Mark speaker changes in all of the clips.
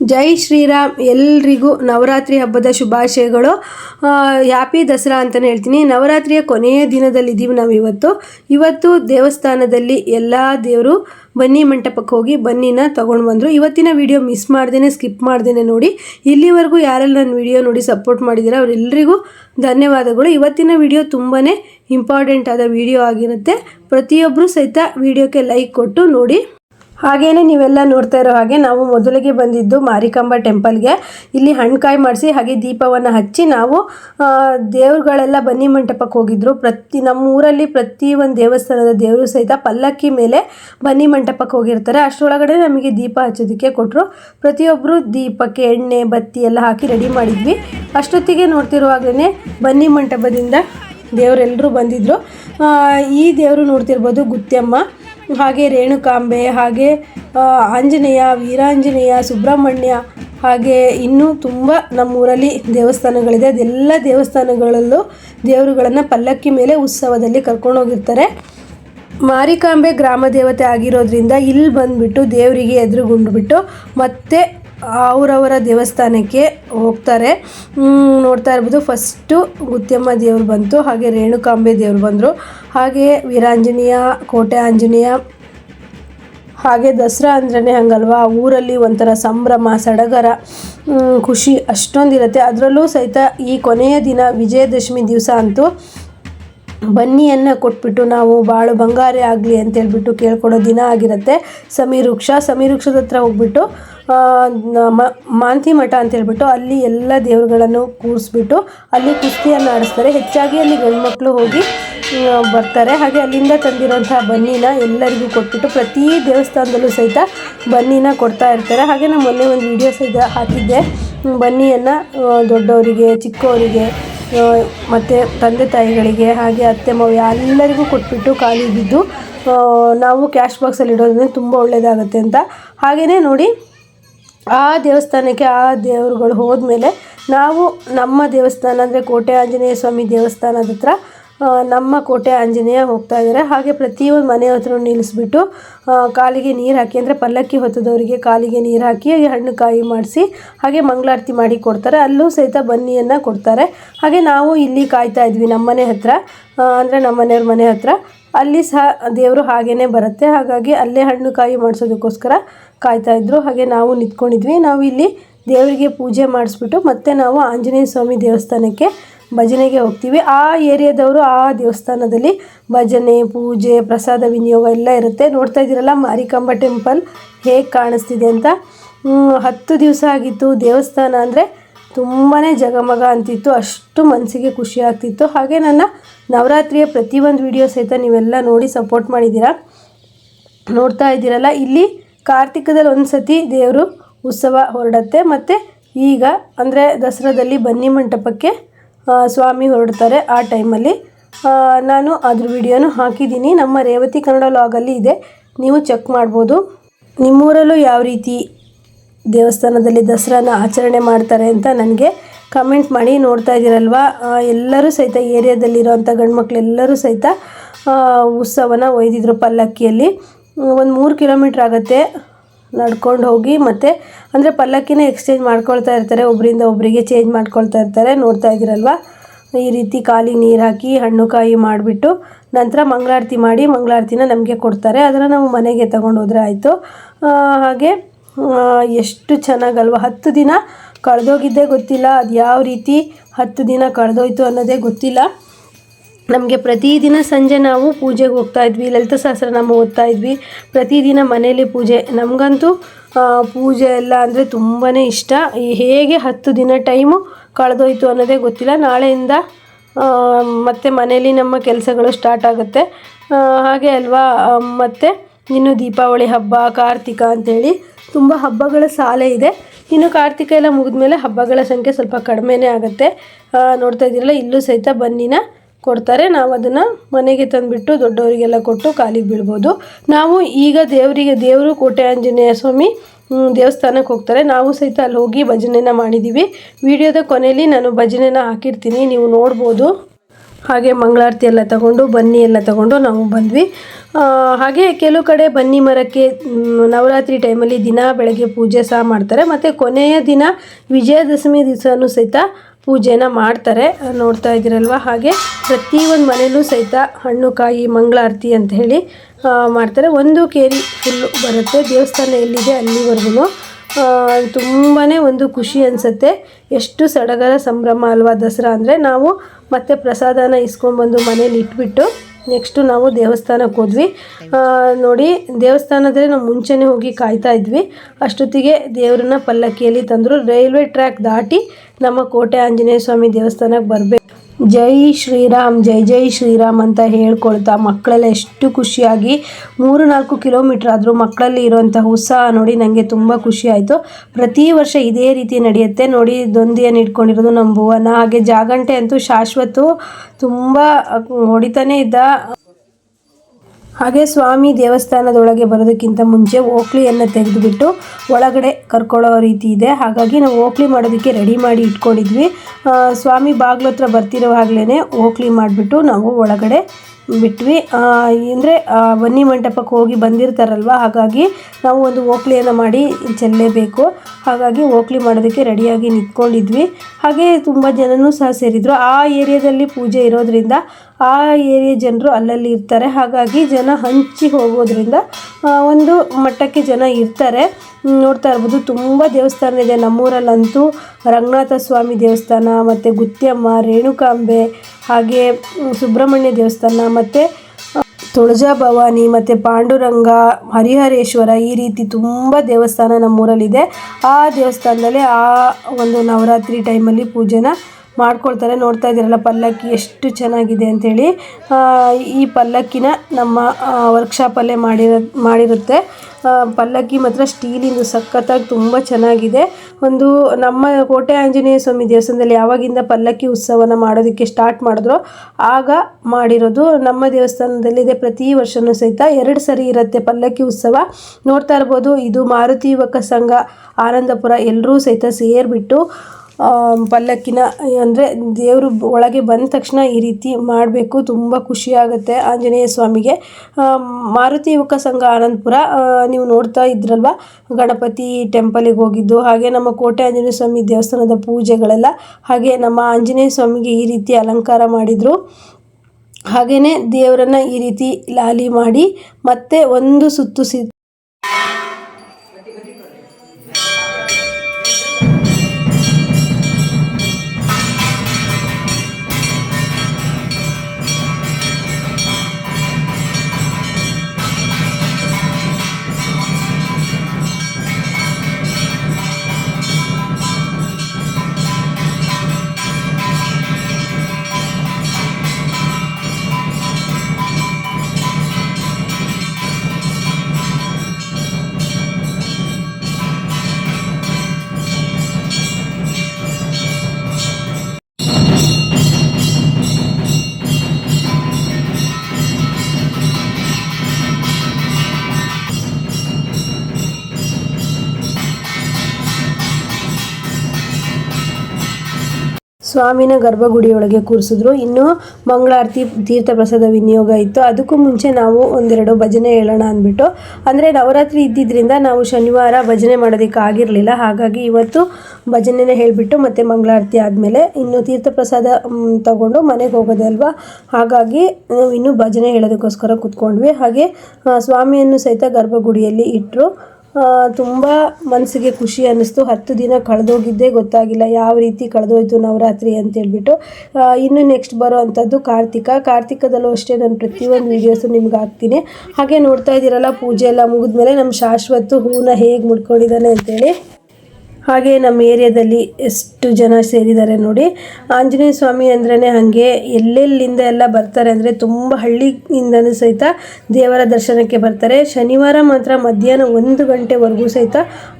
Speaker 1: ಜೈ ಶ್ರೀರಾಮ್. ಎಲ್ರಿಗೂ ನವರಾತ್ರಿ ಹಬ್ಬದ ಶುಭಾಶಯಗಳು. ಹ್ಯಾಪಿ ದಸರಾ ಅಂತಲೇ ಹೇಳ್ತೀನಿ. ನವರಾತ್ರಿಯ ಕೊನೆಯ ದಿನದಲ್ಲಿದ್ದೀವಿ ನಾವು ಇವತ್ತು. ಇವತ್ತು ದೇವಸ್ಥಾನದಲ್ಲಿ ಎಲ್ಲ ದೇವರು ಬನ್ನಿ ಮಂಟಪಕ್ಕೆ ಹೋಗಿ ಬನ್ನಿನ ತೊಗೊಂಡು ಬಂದರು. ಇವತ್ತಿನ ವಿಡಿಯೋ ಮಿಸ್ ಮಾಡ್ದೇ ಸ್ಕಿಪ್ ಮಾಡ್ದೇ ನೋಡಿ. ಇಲ್ಲಿವರೆಗೂ ಯಾರೆಲ್ಲ ನನ್ನ ವಿಡಿಯೋ ನೋಡಿ ಸಪೋರ್ಟ್ ಮಾಡಿದ್ದೀರಾ ಅವರೆಲ್ಲರಿಗೂ ಧನ್ಯವಾದಗಳು. ಇವತ್ತಿನ ವಿಡಿಯೋ ತುಂಬಾ ಇಂಪಾರ್ಟೆಂಟ್ ಆದ ವಿಡಿಯೋ ಆಗಿರುತ್ತೆ. ಪ್ರತಿಯೊಬ್ಬರೂ ಸಹಿತ ವಿಡಿಯೋಕ್ಕೆ ಲೈಕ್ ಕೊಟ್ಟು ನೋಡಿ. ಹಾಗೇನೆ ನೀವೆಲ್ಲ ನೋಡ್ತಾ ಇರೋ ಹಾಗೆ ನಾವು ಮೊದಲಿಗೆ ಬಂದಿದ್ದು ಮಾರಿಕಾಂಬ ಟೆಂಪಲ್ಗೆ. ಇಲ್ಲಿ ಹಣ್ಕಾಯಿ ಮಾಡಿಸಿ ಹಾಗೆ ದೀಪವನ್ನು ಹಚ್ಚಿ ನಾವು ದೇವ್ರುಗಳೆಲ್ಲ ಬನ್ನಿ ಮಂಟಪಕ್ಕೆ ಹೋಗಿದ್ರು. ಪ್ರತಿ ನಮ್ಮ ಊರಲ್ಲಿ ಪ್ರತಿ ಒಂದು ದೇವಸ್ಥಾನದ ದೇವರು ಸಹಿತ ಪಲ್ಲಕ್ಕಿ ಮೇಲೆ ಬನ್ನಿ ಮಂಟಪಕ್ಕೆ ಹೋಗಿರ್ತಾರೆ. ಅಷ್ಟರೊಳಗಡೆ ನಮಗೆ ದೀಪ ಹಚ್ಚೋದಕ್ಕೆ ಕೊಟ್ಟರು ಪ್ರತಿಯೊಬ್ಬರು ದೀಪಕ್ಕೆ ಎಣ್ಣೆ, ಬತ್ತಿ ಎಲ್ಲ ಹಾಕಿ ರೆಡಿ ಮಾಡಿದ್ವಿ. ಅಷ್ಟೊತ್ತಿಗೆ ನೋಡ್ತಿರುವಾಗಲೇ ಬನ್ನಿ ಮಂಟಪದಿಂದ ದೇವರೆಲ್ಲರೂ ಬಂದಿದ್ದರು ಈ ದೇವರು ನೋಡ್ತಿರ್ಬೋದು ಗುತ್ಯಮ್ಮ. ಹಾಗೆ ರೇಣುಕಾಂಬೆ, ಹಾಗೆ ಆಂಜನೇಯ, ವೀರಾಂಜನೇಯ, ಸುಬ್ರಹ್ಮಣ್ಯ, ಹಾಗೆ ಇನ್ನೂ ತುಂಬ ನಮ್ಮೂರಲ್ಲಿ ದೇವಸ್ಥಾನಗಳಿದೆ. ಅದೆಲ್ಲ ದೇವಸ್ಥಾನಗಳಲ್ಲೂ ದೇವರುಗಳನ್ನು ಪಲ್ಲಕ್ಕಿ ಮೇಲೆ ಉತ್ಸವದಲ್ಲಿ ಕರ್ಕೊಂಡು ಹೋಗಿರ್ತಾರೆ. ಮಾರಿಕಾಂಬೆ ಗ್ರಾಮ ದೇವತೆ ಆಗಿರೋದ್ರಿಂದ ಇಲ್ಲಿ ಬಂದುಬಿಟ್ಟು ದೇವರಿಗೆ ಎದುರುಗೊಂಡುಬಿಟ್ಟು ಮತ್ತೆ ಅವರವರ ದೇವಸ್ಥಾನಕ್ಕೆ ಹೋಗ್ತಾರೆ. ನೋಡ್ತಾ ಇರ್ಬೋದು ಫಸ್ಟು ಗುತ್ಯಮ್ಮ ದೇವ್ರು ಬಂತು, ಹಾಗೆ ರೇಣುಕಾಂಬೆ ದೇವರು ಬಂದರು, ಹಾಗೆ ವೀರಾಂಜನೇಯ ಕೋಟೆ ಆಂಜನೇಯ ಹಾಗೆ ದಸರಾ ಅಂದ್ರೇ ಹಂಗಲ್ವಾ? ಊರಲ್ಲಿ ಒಂಥರ ಸಂಭ್ರಮ, ಸಡಗರ ಖುಷಿ ಅಷ್ಟೊಂದಿರುತ್ತೆ ಅದರಲ್ಲೂ ಸಹಿತ ಈ ಕೊನೆಯ ದಿನ ವಿಜಯದಶಮಿ ದಿವಸ ಅಂತೂ ಬನ್ನಿಯನ್ನು ಕೊಟ್ಬಿಟ್ಟು ನಾವು ಬಾಳು ಬಂಗಾರೆ ಆಗಲಿ ಅಂತೇಳ್ಬಿಟ್ಟು ಕೇಳ್ಕೊಡೋ ದಿನ ಆಗಿರುತ್ತೆ. ಸಮೀರ್ ವೃಕ್ಷ ಸಮೀರ್ ವೃಕ್ಷದ ಹತ್ರ ಹೋಗ್ಬಿಟ್ಟು ಮಾಂತಿ ಮಠ ಅಂತ ಹೇಳ್ಬಿಟ್ಟು ಅಲ್ಲಿ ಎಲ್ಲ ದೇವರುಗಳನ್ನು ಕೂರಿಸ್ಬಿಟ್ಟು ಅಲ್ಲಿ ಕುಸ್ತಿಯನ್ನು ಆಡಿಸ್ತಾರೆ. ಹೆಚ್ಚಾಗಿ ಅಲ್ಲಿ ಗಂಡು ಮಕ್ಕಳು ಹೋಗಿ ಬರ್ತಾರೆ. ಹಾಗೆ ಅಲ್ಲಿಂದ ತಂದಿರೋಂಥ ಬನ್ನಿನ ಎಲ್ಲರಿಗೂ ಕೊಟ್ಬಿಟ್ಟು ಪ್ರತಿ ದೇವಸ್ಥಾನದಲ್ಲೂ ಸಹಿತ ಬನ್ನಿನ ಕೊಡ್ತಾ ಇರ್ತಾರೆ. ಹಾಗೆ ನಾನು ಮೊನ್ನೆ ಒಂದು ವಿಡಿಯೋ ಸಹಿತ ಹಾಕಿದ್ದೆ. ಬನ್ನಿಯನ್ನು ದೊಡ್ಡವರಿಗೆ, ಚಿಕ್ಕವರಿಗೆ ಮತ್ತು ತಂದೆ ತಾಯಿಗಳಿಗೆ, ಹಾಗೆ ಅತ್ತೆ ಮಾವ ಎಲ್ಲರಿಗೂ ಕೊಟ್ಬಿಟ್ಟು ಖಾಲಿ ಬಿದ್ದು ನಾವು ಕ್ಯಾಶ್ ಬಾಕ್ಸಲ್ಲಿ ಇಡೋದ್ರಿಂದ ತುಂಬ ಒಳ್ಳೆಯದಾಗುತ್ತೆ ಅಂತ. ಹಾಗೆಯೇ ನೋಡಿ ಆ ದೇವಸ್ಥಾನಕ್ಕೆ ಆ ದೇವರುಗಳು ಹೋದ್ಮೇಲೆ ನಾವು ನಮ್ಮ ದೇವಸ್ಥಾನ ಅಂದರೆ ಕೋಟೆ ಆಂಜನೇಯ ಸ್ವಾಮಿ ದೇವಸ್ಥಾನದ ಹತ್ರ ನಮ್ಮ ಕೋಟೆ ಆಂಜನೇಯ ಹೋಗ್ತಾ ಇದ್ದಾರೆ. ಹಾಗೆ ಪ್ರತಿಯೊಂದು ಮನೆ ಹತ್ರ ನಿಲ್ಲಿಸ್ಬಿಟ್ಟು ಕಾಲಿಗೆ ನೀರು ಹಾಕಿ, ಅಂದರೆ ಪಲ್ಲಕ್ಕಿ ಹೊತ್ತದವರಿಗೆ ಕಾಲಿಗೆ ನೀರು ಹಾಕಿ ಹಣ್ಣು ಕಾಯಿ ಮಾಡಿಸಿ, ಹಾಗೆ ಮಂಗಳಾರತಿ ಮಾಡಿ ಕೊಡ್ತಾರೆ. ಅಲ್ಲೂ ಸಹಿತ ಬನ್ನಿಯನ್ನು ಕೊಡ್ತಾರೆ. ಹಾಗೆ ನಾವು ಇಲ್ಲಿ ಕಾಯ್ತಾ ಇದ್ವಿ ನಮ್ಮ ಮನೆ ಹತ್ರ ಅಂದರೆ ನಮ್ಮ ಮನೆಯವ್ರ ಮನೆ ಹತ್ರ. ಅಲ್ಲಿ ಸಹ ದೇವರು ಹಾಗೇ ಬರುತ್ತೆ. ಹಾಗಾಗಿ ಅಲ್ಲೇ ಹಣ್ಣು ಕಾಯಿ ಮಾಡಿಸೋದಕ್ಕೋಸ್ಕರ ಕಾಯ್ತಾ ಇದ್ರು. ಹಾಗೆ ನಾವು ನಿಂತ್ಕೊಂಡಿದ್ವಿ. ನಾವು ಇಲ್ಲಿ ದೇವರಿಗೆ ಪೂಜೆ ಮಾಡಿಸ್ಬಿಟ್ಟು ಮತ್ತೆ ನಾವು ಆಂಜನೇಯ ಸ್ವಾಮಿ ದೇವಸ್ಥಾನಕ್ಕೆ ಭಜನೆಗೆ ಹೋಗ್ತೀವಿ. ಆ ಏರಿಯಾದವರು ಆ ದೇವಸ್ಥಾನದಲ್ಲಿ ಭಜನೆ, ಪೂಜೆ, ಪ್ರಸಾದ, ವಿನಿಯೋಗ ಎಲ್ಲ ಇರುತ್ತೆ. ನೋಡ್ತಾ ಇದ್ದೀರಲ್ಲ, ಮಾರಿಕಾಂಬ ಟೆಂಪಲ್ ಹೇಗೆ ಕಾಣಿಸ್ತಿದೆ ಅಂತ. ಹತ್ತು ದಿವಸ ಆಗಿತ್ತು ದೇವಸ್ಥಾನ ಅಂದರೆ ತುಂಬಾ ಜಗಮಗ ಅಂತಿತ್ತು, ಅಷ್ಟು ಮನಸ್ಸಿಗೆ ಖುಷಿ ಆಗ್ತಿತ್ತು. ಹಾಗೆ ನನ್ನ ನವರಾತ್ರಿಯ ಪ್ರತಿಯೊಂದು ವಿಡಿಯೋ ಸಹಿತ ನೀವೆಲ್ಲ ನೋಡಿ ಸಪೋರ್ಟ್ ಮಾಡಿದ್ದೀರಾ? ನೋಡ್ತಾ ಇದ್ದೀರಲ್ಲ, ಇಲ್ಲಿ ಕಾರ್ತಿಕದಲ್ಲಿ ಒಂದು ಸತಿ ದೇವರು ಉತ್ಸವ ಹೊರಡತ್ತೆ. ಮತ್ತು ಈಗ, ಅಂದರೆ ದಸರಾದಲ್ಲಿ ಬನ್ನಿ ಮಂಟಪಕ್ಕೆ ಸ್ವಾಮಿ ಹೊರಡ್ತಾರೆ ಆ ಟೈಮಲ್ಲಿ ನಾನು ಅದ್ರ ವಿಡಿಯೋನು ಹಾಕಿದ್ದೀನಿ. ನಮ್ಮ ರೇವತಿ ಕನ್ನಡ ಲಾಗಲ್ಲಿ ಇದೆ. ನೀವು ಚೆಕ್ ಮಾಡ್ಬೋದು. ನಿಮ್ಮೂರಲ್ಲೂ ಯಾವ ರೀತಿ ದೇವಸ್ಥಾನದಲ್ಲಿ ದಸರಾನ ಆಚರಣೆ ಮಾಡ್ತಾರೆ ಅಂತ ನನಗೆ ಕಮೆಂಟ್ ಮಾಡಿ ನೋಡ್ತಾ ಇದ್ದೀರಲ್ವಾ? ಎಲ್ಲರೂ ಸಹಿತ ಏರಿಯಾದಲ್ಲಿರೋಂಥ ಗಂಡ್ಮಕ್ಳೆಲ್ಲರೂ ಸಹಿತ ಉತ್ಸವನ ಒಯ್ದಿದ್ರು ಪಲ್ಲಕ್ಕಿಯಲ್ಲಿ. ಒಂದು ಮೂರು ಕಿಲೋಮೀಟ್ರ್ ಆಗುತ್ತೆ ನಡ್ಕೊಂಡು ಹೋಗಿ ಮತ್ತು, ಅಂದರೆ ಪಲ್ಲಕ್ಕಿನ ಎಕ್ಸ್ಚೇಂಜ್ ಮಾಡ್ಕೊಳ್ತಾ ಇರ್ತಾರೆ ಒಬ್ಬರಿಂದ ಒಬ್ಬರಿಗೆ ಚೇಂಜ್ ಮಾಡ್ಕೊಳ್ತಾ ಇರ್ತಾರೆ, ನೋಡ್ತಾ ಇದ್ದೀರಲ್ವ? ಈ ರೀತಿ ಕಾಲಿಗೆ ನೀರು ಹಾಕಿ ಹಣ್ಣು ಕಾಯಿ ಮಾಡಿಬಿಟ್ಟು ನಂತರ ಮಂಗಳಾರತಿ ಮಾಡಿ ಮಂಗಳಾರತಿನ ನಮಗೆ ಕೊಡ್ತಾರೆ. ಅದನ್ನು ನಾವು ಮನೆಗೆ ತಗೊಂಡು ಹೋದರೆ ಆಯಿತು. ಹಾಗೆ ಎಷ್ಟು ಚೆನ್ನಾಗಲ್ವ? ಹತ್ತು ದಿನ ಕಳೆದೋಗಿದ್ದೇ ಗೊತ್ತಿಲ್ಲ. ಅದು ಯಾವ ರೀತಿ ಹತ್ತು ದಿನ ಕಳೆದೋಯ್ತು ಅನ್ನೋದೇ ಗೊತ್ತಿಲ್ಲ. ನಮಗೆ ಪ್ರತಿದಿನ ಸಂಜೆ ನಾವು ಪೂಜೆಗೆ ಹೋಗ್ತಾ ಇದ್ವಿ. ಲಲಿತ ಸಹಸ್ರನಾಮ ಓದ್ತಾ ಇದ್ವಿ. ಪ್ರತಿದಿನ ಮನೆಯಲ್ಲಿ ಪೂಜೆ. ನಮಗಂತೂ ಪೂಜೆ ಎಲ್ಲ ಅಂದರೆ ತುಂಬಾ ಇಷ್ಟ. ಹೇಗೆ ಹತ್ತು ದಿನ ಟೈಮು ಕಳೆದೋಯ್ತು ಅನ್ನೋದೇ ಗೊತ್ತಿಲ್ಲ. ನಾಳೆಯಿಂದ ಮತ್ತು ಮನೇಲಿ ನಮ್ಮ ಕೆಲಸಗಳು ಸ್ಟಾರ್ಟ್ ಆಗುತ್ತೆ. ಹಾಗೆ ಅಲ್ವಾ? ಮತ್ತೆ ಇನ್ನು ದೀಪಾವಳಿ ಹಬ್ಬ, ಕಾರ್ತಿಕ ಅಂಥೇಳಿ ತುಂಬ ಹಬ್ಬಗಳ ಸಾಲ ಇದೆ. ಇನ್ನು ಕಾರ್ತಿಕ ಎಲ್ಲ ಮುಗಿದ್ಮೇಲೆ ಹಬ್ಬಗಳ ಸಂಖ್ಯೆ ಸ್ವಲ್ಪ ಕಡಿಮೆನೇ ಆಗುತ್ತೆ. ನೋಡ್ತಾ ಇದ್ದೀರಲ್ಲ, ಇಲ್ಲೂ ಸಹಿತ ಬನ್ನಿನ ಕೊಡ್ತಾರೆ. ನಾವು ಅದನ್ನು ಮನೆಗೆ ತಂದುಬಿಟ್ಟು ದೊಡ್ಡವರಿಗೆಲ್ಲ ಕೊಟ್ಟು ಕಾಲಿಗೆ ಬೀಳ್ಬೋದು. ನಾವು ಈಗ ದೇವರಿಗೆ, ದೇವರು ಕೋಟೆ ಆಂಜನೇಯ ಸ್ವಾಮಿ ದೇವಸ್ಥಾನಕ್ಕೆ ಹೋಗ್ತಾರೆ. ನಾವು ಸಹಿತ ಅಲ್ಲಿ ಹೋಗಿ ಭಜನೆನ ಮಾಡಿದ್ದೀವಿ ವಿಡಿಯೋದ ಕೊನೆಯಲ್ಲಿ ನಾನು ಭಜನೆನ ಹಾಕಿರ್ತೀನಿ. ನೀವು ನೋಡ್ಬೋದು. ಹಾಗೆ ಮಂಗಳಾರತಿ ಎಲ್ಲ ತಗೊಂಡು, ಬನ್ನಿ ಎಲ್ಲ ತಗೊಂಡು ನಾವು ಬಂದ್ವಿ. ಹಾಗೆ ಕೆಲವು ಕಡೆ ಬನ್ನಿ ಮರಕ್ಕೆ ನವರಾತ್ರಿ ಟೈಮಲ್ಲಿ ದಿನ ಬೆಳಗ್ಗೆ ಪೂಜೆ ಸಹ ಮಾಡ್ತಾರೆ. ಮತ್ತು ಕೊನೆಯ ದಿನ ವಿಜಯದಶಮಿ ದಿವಸನೂ ಸಹಿತ ಪೂಜೆನ ಮಾಡ್ತಾರೆ. ನೋಡ್ತಾ ಇದ್ದೀರಲ್ವ? ಹಾಗೆ ಪ್ರತಿಯೊಂದು ಮನೇಲೂ ಸಹಿತ ಹಣ್ಣು, ಕಾಯಿ, ಮಂಗಳಾರತಿ ಅಂತ ಹೇಳಿ ಮಾಡ್ತಾರೆ. ಒಂದು ಕೇರಿ ಫುಲ್ಲು ಬರುತ್ತೆ. ದೇವಸ್ಥಾನ ಎಲ್ಲಿದೆ ಅಲ್ಲಿವರೆಗೂ ತುಂಬಾ ಒಂದು ಖುಷಿ ಅನಿಸುತ್ತೆ. ಎಷ್ಟು ಸಡಗರ ಸಂಭ್ರಮ ಅಲ್ವಾ ದಸರಾ ಅಂದರೆ. ನಾವು ಮತ್ತೆ ಪ್ರಸಾದನ ಇಸ್ಕೊಂಡ್ಬಂದು ಮನೇಲಿ ಇಟ್ಬಿಟ್ಟು ನೆಕ್ಸ್ಟು ನಾವು ದೇವಸ್ಥಾನಕ್ಕೆ ಹೋದ್ವಿ. ನೋಡಿ, ದೇವಸ್ಥಾನದಲ್ಲಿ ನಾವು ಮುಂಚೆನೇ ಹೋಗಿ ಕಾಯ್ತಾ ಇದ್ವಿ. ಅಷ್ಟೊತ್ತಿಗೆ ದೇವ್ರನ್ನ ಪಲ್ಲಕ್ಕಿಯಲ್ಲಿ ತಂದರು. ರೈಲ್ವೆ ಟ್ರ್ಯಾಕ್ ದಾಟಿ ನಮ್ಮ ಕೋಟೆ ಆಂಜನೇಯ ಸ್ವಾಮಿ ದೇವಸ್ಥಾನಕ್ಕೆ ಬರಬೇಕು. ಜೈ ಶ್ರೀರಾಮ್, ಜೈ ಜೈ ಶ್ರೀರಾಮ್ ಅಂತ ಹೇಳ್ಕೊಳ್ತಾ ಮಕ್ಕಳೆಲ್ಲ ಎಷ್ಟು ಖುಷಿಯಾಗಿ ಮೂರು ನಾಲ್ಕು ಕಿಲೋಮೀಟ್ರ್ ಆದರೂ ಮಕ್ಕಳಲ್ಲಿ ಇರುವಂಥ ಉತ್ಸಾಹ ನೋಡಿ ನನಗೆ ತುಂಬ ಖುಷಿ ಆಯಿತು. ಪ್ರತಿ ವರ್ಷ ಇದೇ ರೀತಿ ನಡೆಯುತ್ತೆ. ನೋಡಿ ದೊಂದಿಯನ್ನು ಇಟ್ಕೊಂಡಿರೋದು ನಮ್ಮ ಭುವನ. ಹಾಗೆ ಜಾಗಂಟೆ ಅಂತೂ ಶಾಶ್ವತ ತುಂಬ ಹೊಡಿತಾನೆ ಇದ್ದ. ಹಾಗೆ ಸ್ವಾಮಿ ದೇವಸ್ಥಾನದೊಳಗೆ ಬರೋದಕ್ಕಿಂತ ಮುಂಚೆ ಓಕ್ಲಿಯನ್ನು ತೆಗೆದುಬಿಟ್ಟು ಒಳಗಡೆ ಕರ್ಕೊಳ್ಳೋ ರೀತಿ ಇದೆ. ಹಾಗಾಗಿ ನಾವು ಓಕ್ಲಿ ಮಾಡೋದಕ್ಕೆ ರೆಡಿ ಮಾಡಿ ಇಟ್ಕೊಂಡಿದ್ವಿ. ಸ್ವಾಮಿ ಬಾಗ್ಲ ಹತ್ರ ಆಗ್ಲೇ ಓಕ್ಲಿ ಮಾಡಿಬಿಟ್ಟು ನಾವು ಒಳಗಡೆ ಬಿಟ್ವಿ. ಅಂದರೆ ಬನ್ನಿ ಮಂಟಪಕ್ಕೆ ಹೋಗಿ ಬಂದಿರ್ತಾರಲ್ವ? ಹಾಗಾಗಿ ನಾವು ಒಂದು ಓಕ್ಲಿಯನ್ನು ಮಾಡಿ ಚೆಲ್ಲಲೇಬೇಕು ಹಾಗಾಗಿ ಓಕ್ಲಿ ಮಾಡೋದಕ್ಕೆ ರೆಡಿಯಾಗಿ ನಿಂತ್ಕೊಂಡಿದ್ವಿ. ಹಾಗೆ ತುಂಬ ಜನನೂ ಸಹ ಸೇರಿದರು. ಆ ಏರಿಯಾದಲ್ಲಿ ಪೂಜೆ ಇರೋದ್ರಿಂದ, ಆ ಏರಿಯಾ ಜನರು ಅಲ್ಲಲ್ಲಿ ಇರ್ತಾರೆ. ಹಾಗಾಗಿ ಜನ ಹಂಚಿ ಹೋಗೋದ್ರಿಂದ ಒಂದು ಮಟ್ಟಕ್ಕೆ ಜನ ಇರ್ತಾರೆ. ನೋಡ್ತಾ ಇರ್ಬೋದು. ತುಂಬ ದೇವಸ್ಥಾನ ಇದೆ ನಮ್ಮೂರಲ್ಲಂತೂ. ರಂಗನಾಥ ಸ್ವಾಮಿ ದೇವಸ್ಥಾನ, ಮತ್ತು ಗುತ್ಯಮ್ಮ, ರೇಣುಕಾಂಬೆ ಹಾಗೆ ಸುಬ್ರಹ್ಮಣ್ಯ ದೇವಸ್ಥಾನ ಮತ್ತು ತುಳಜಾ ಭವಾನಿ ಮತ್ತು ಪಾಂಡುರಂಗ, ಹರಿಹರೇಶ್ವರ ಈ ರೀತಿ ತುಂಬ ದೇವಸ್ಥಾನ ನಮ್ಮೂರಲ್ಲಿದೆ. ಆ ದೇವಸ್ಥಾನದಲ್ಲಿ ಆ ಒಂದು ನವರಾತ್ರಿ ಟೈಮಲ್ಲಿ ಪೂಜೆನ ಮಾಡ್ಕೊಳ್ತಾರೆ, ನೋಡ್ತಾ ಇದ್ದೀರಲ್ಲ ಪಲ್ಲಕ್ಕಿ ಎಷ್ಟು ಚೆನ್ನಾಗಿದೆ ಅಂಥೇಳಿ ಈ ಪಲ್ಲಕ್ಕಿನ ನಮ್ಮ ವರ್ಕ್ಶಾಪಲ್ಲೇ ಮಾಡಿರೋ, ಮಾಡಿರುತ್ತೆ. ಪಲ್ಲಕ್ಕಿ ಮಾತ್ರ ಸ್ಟೀಲಿಂದು ಸಖತ್ತಾಗಿ ತುಂಬ ಚೆನ್ನಾಗಿದೆ. ಒಂದು ನಮ್ಮ ಕೋಟೆ ಆಂಜನೇಯ ಸ್ವಾಮಿ ದೇವಸ್ಥಾನದಲ್ಲಿ ಯಾವಾಗಿಂದ ಪಲ್ಲಕ್ಕಿ ಉತ್ಸವನ ಮಾಡೋದಕ್ಕೆ ಸ್ಟಾರ್ಟ್ ಮಾಡಿದ್ರೋ, ಆಗ ಮಾಡಿರೋದು ನಮ್ಮ ದೇವಸ್ಥಾನದಲ್ಲಿ ಇದೆ. ಪ್ರತಿ ವರ್ಷವೂ ಸಹಿತ ಎರಡು ಸರಿ ಇರುತ್ತೆ ಪಲ್ಲಕ್ಕಿ ಉತ್ಸವ. ನೋಡ್ತಾ ಇರ್ಬೋದು, ಇದು ಮಾರುತಿ ಯುವಕ ಸಂಘ ಆನಂದಪುರ ಎಲ್ಲರೂ ಸಹಿತ ಸೇರಿಬಿಟ್ಟು ಪಲ್ಲಕ್ಕಿನ, ಅಂದರೆ ದೇವರು ಒಳಗೆ ಬಂದ ತಕ್ಷಣ ಈ ರೀತಿ ಮಾಡಬೇಕು. ತುಂಬ ಖುಷಿಯಾಗುತ್ತೆ ಆಂಜನೇಯ ಸ್ವಾಮಿಗೆ. ಮಾರುತಿ ಯುವಕ ಸಂಘ ಆನಂದಪುರ ನೀವು ನೋಡ್ತಾ ಇದ್ರಲ್ವ? ಗಣಪತಿ ಟೆಂಪಲಿಗೆ ಹೋಗಿದ್ದು, ಹಾಗೆ ನಮ್ಮ ಕೋಟೆ ಆಂಜನೇಯ ಸ್ವಾಮಿ ದೇವಸ್ಥಾನದ ಪೂಜೆಗಳೆಲ್ಲ, ಹಾಗೆ ನಮ್ಮ ಆಂಜನೇಯ ಸ್ವಾಮಿಗೆ ಈ ರೀತಿ ಅಲಂಕಾರ ಮಾಡಿದರು. ಹಾಗೆಯೇ ದೇವರನ್ನು ಈ ರೀತಿ ಲಾಲಿ ಮಾಡಿ, ಮತ್ತೆ ಒಂದು ಸುತ್ತು ಸಿ ಸ್ವಾಮಿನ ಗರ್ಭಗುಡಿಯೊಳಗೆ ಕೂರಿಸಿದ್ರು. ಇನ್ನು ಮಂಗಳಾರತಿ ತೀರ್ಥ ಪ್ರಸಾದ ವಿನಿಯೋಗ ಇತ್ತು. ಅದಕ್ಕೂ ಮುಂಚೆ ನಾವು ಒಂದೆರಡು ಭಜನೆ ಹೇಳೋಣ ಅಂದ್ಬಿಟ್ಟು. ಅಂದರೆ ನವರಾತ್ರಿ ಇದ್ದಿದ್ದರಿಂದ ನಾವು ಶನಿವಾರ ಭಜನೆ ಮಾಡೋದಕ್ಕೆ ಆಗಿರಲಿಲ್ಲ ಹಾಗಾಗಿ ಇವತ್ತು ಭಜನೆನೇ ಹೇಳಿಬಿಟ್ಟು ಮತ್ತು ಮಂಗಳಾರತಿ ಆದಮೇಲೆ ಇನ್ನು ತೀರ್ಥ ಪ್ರಸಾದ ತಗೊಂಡು ಮನೆಗೆ ಹೋಗೋದಲ್ವಾ? ಹಾಗಾಗಿ ನಾವು ಇನ್ನೂ ಭಜನೆ ಹೇಳೋದಕ್ಕೋಸ್ಕರ ಕೂತ್ಕೊಂಡ್ವಿ. ಹಾಗೆ ಸ್ವಾಮಿಯನ್ನು ಸಹಿತ ಗರ್ಭಗುಡಿಯಲ್ಲಿ ಇಟ್ಟರು ತುಂಬ ಮನಸ್ಸಿಗೆ ಖುಷಿ ಅನ್ನಿಸ್ತು. ಹತ್ತು ದಿನ ಕಳೆದೋಗಿದ್ದೇ ಗೊತ್ತಾಗಿಲ್ಲ. ಯಾವ ರೀತಿ ಕಳೆದೋಯ್ತು ನವರಾತ್ರಿ ಅಂತ ಹೇಳ್ಬಿಟ್ಟು. ಇನ್ನು ನೆಕ್ಸ್ಟ್ ಬರೋ ಅಂಥದ್ದು ಕಾರ್ತಿಕ. ಕಾರ್ತಿಕದಲ್ಲೂ ಅಷ್ಟೇ ನಾನು ಪ್ರತಿಯೊಂದು ವೀಡಿಯೋಸು ನಿಮ್ಗೆ ಹಾಕ್ತೀನಿ. ಹಾಗೆ ನೋಡ್ತಾ ಇದ್ದೀರಲ್ಲ, ಪೂಜೆ ಎಲ್ಲ ಮುಗಿದ್ಮೇಲೆ ನಮ್ಮ ಶಾಶ್ವತ್ತು ಹೂವನ್ನ ಹೇಗೆ ಮುಡ್ಕೊಂಡಿದ್ದಾನೆ ಅಂತೇಳಿ. ಹಾಗೆ ನಮ್ಮ ಏರಿಯಾದಲ್ಲಿ ಎಷ್ಟು ಜನ ಸೇರಿದ್ದಾರೆ ನೋಡಿ. ಆಂಜನೇಯ ಸ್ವಾಮಿ ಅಂದ್ರೇ ಹಾಗೆ ಎಲ್ಲೆಲ್ಲಿಂದ ಎಲ್ಲ ಬರ್ತಾರೆ ಅಂದರೆ ತುಂಬ ಹಳ್ಳಿಯಿಂದನೂ ಸಹಿತ ದೇವರ ದರ್ಶನಕ್ಕೆ ಬರ್ತಾರೆ. ಶನಿವಾರ ಮಾತ್ರ ಮಧ್ಯಾಹ್ನ ಒಂದು ಗಂಟೆವರೆಗೂ ಸಹಿತ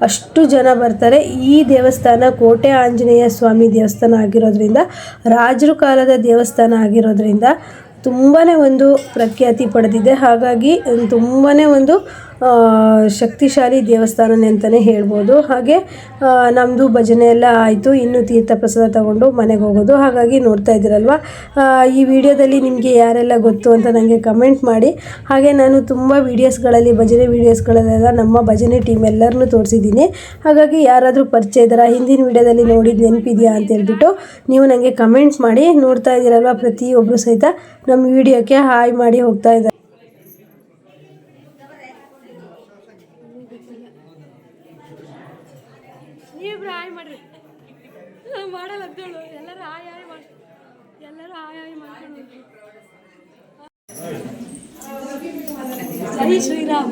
Speaker 1: ಅಷ್ಟು ಜನ ಬರ್ತಾರೆ. ಈ ದೇವಸ್ಥಾನ ಕೋಟೆ ಆಂಜನೇಯ ಸ್ವಾಮಿ ದೇವಸ್ಥಾನ ಆಗಿರೋದ್ರಿಂದ, ರಾಜರು ಕಾಲದ ದೇವಸ್ಥಾನ ಆಗಿರೋದ್ರಿಂದ ತುಂಬಾ ಒಂದು ಪ್ರಖ್ಯಾತಿ ಪಡೆದಿದೆ. ಹಾಗಾಗಿ ತುಂಬಾ ಒಂದು ಶಕ್ತಿಶಾಲಿ ದೇವಸ್ಥಾನ ಅಂತಲೇ ಹೇಳ್ಬೋದು. ಹಾಗೆ ನಮ್ಮದು ಭಜನೆ ಎಲ್ಲ ಆಯಿತು. ಇನ್ನು ತೀರ್ಥ ಪ್ರಸಾದ ತಗೊಂಡು ಮನೆಗೆ ಹೋಗೋದು. ಹಾಗಾಗಿ ನೋಡ್ತಾ ಇದ್ದೀರಲ್ವ? ಈ ವಿಡಿಯೋದಲ್ಲಿ ನಿಮಗೆ ಯಾರೆಲ್ಲ ಗೊತ್ತು ಅಂತ ನನಗೆ ಕಮೆಂಟ್ ಮಾಡಿ. ಹಾಗೆ ನಾನು ತುಂಬ ವೀಡಿಯೋಸ್ಗಳಲ್ಲಿ, ಭಜನೆ ವೀಡಿಯೋಸ್ಗಳಲ್ಲೆಲ್ಲ ನಮ್ಮ ಭಜನೆ ಟೀಮ್ ಎಲ್ಲರನ್ನೂ ತೋರಿಸಿದ್ದೀನಿ. ಹಾಗಾಗಿ ಯಾರಾದರೂ ಪರಿಚಯ ಇದ್ದಾರಾ, ಹಿಂದಿನ ವಿಡಿಯೋದಲ್ಲಿ ನೋಡಿದ ನೆನಪಿದೆಯಾ ಅಂತ ಹೇಳ್ಬಿಟ್ಟು ನೀವು ನನಗೆ ಕಮೆಂಟ್ ಮಾಡಿ. ನೋಡ್ತಾ ಇದ್ದೀರಲ್ವ? ಪ್ರತಿಯೊಬ್ಬರು ಸಹಿತ ನಮ್ಮ ವಿಡಿಯೋಕ್ಕೆ ಹಾಯ್ ಮಾಡಿ ಹೋಗ್ತಾ ಇದ್ದಾರೆ
Speaker 2: ನೀವಿಬ್ರು ಹಾಯ್ ಮಾಡ್ರಿ. ಮಾಡಲ್ಲ ಎಲ್ಲರೂ ಆಯಾಯಿ ಮಾಡಿ ಎಲ್ಲರೂ ಆಯಾಯಿ ಮಾಡ್ಕೊಂಡು ಶ್ರೀರಾಮ್.